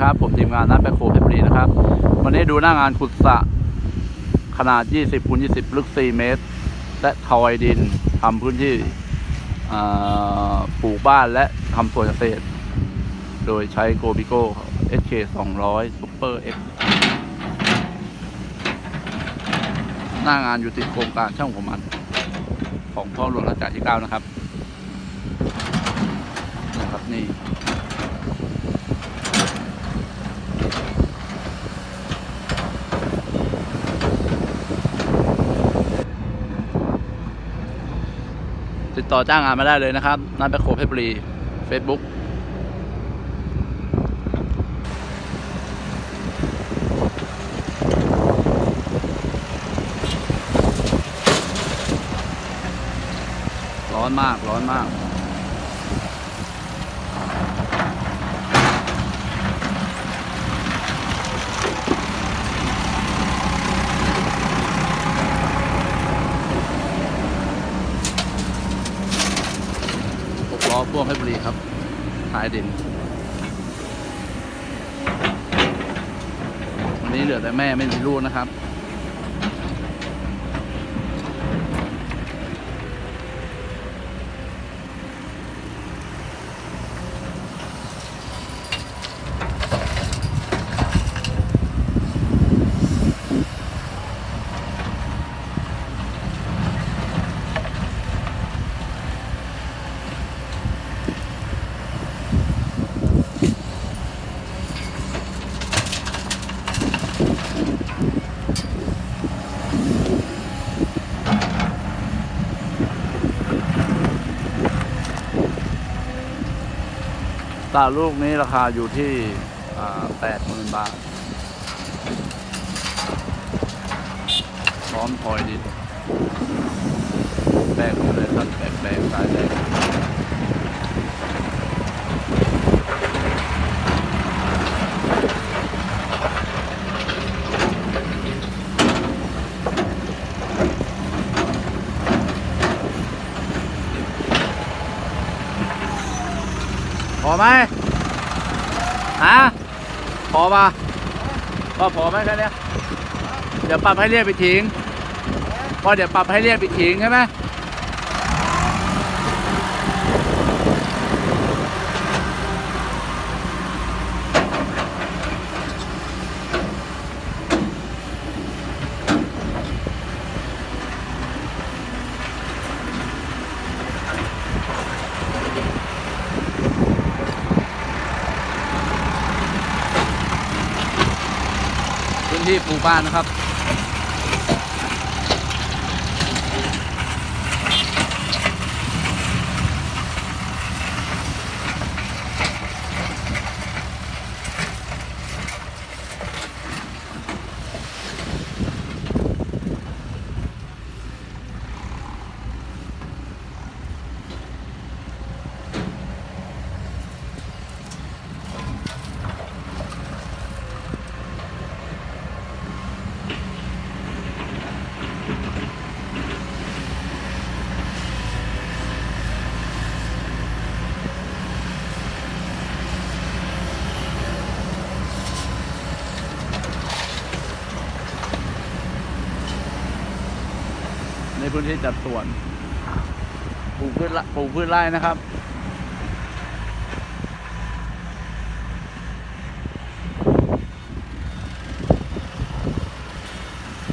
ครับ ผมทีมงานนัดแบคโคเพชรบุรีนะครับ วันนี้ดูหน้างานขุดสระขนาด 20คูณ20 ลึก 4 เมตร และทอยดินทำพื้นที่ปลูกบ้านและทำสวนเกษตร โดยใช้โกบิโก้ SK 200 Super X หน้างานอยู่ติดโครงการช่างหัวมัน ของพ่อหลวงรัชกาลที่ 9 นะครับนะครับนี่ ติดต่อจ้างงานมาได้เลยนะครับนัดแบคโคเพชรบุรี Facebook ร้อนมาก ร้อนมาก พ่วงเพชรบุรีครับท้ายดิน วันนี้เหลือแต่แม่ไม่มีลูกนะครับ ตาลูกนี้ราคาอยู่ที่แปดหมื่นบาท พร้อมทอยดินแบกไปเลยครับแบกแบกสายแบก พอไหมฮะพอปะก็พอไหมแค่เนี้ยเดี๋ยวปรับให้เรียกไปทิ้งพอเดี๋ยวปรับให้เรียกไปทิ้งใช่ไหม ที่ปลูกบ้านนะครับ ในพื้นที่จัดสวนปลูกพืชละปลูกพืชไร่นะครับ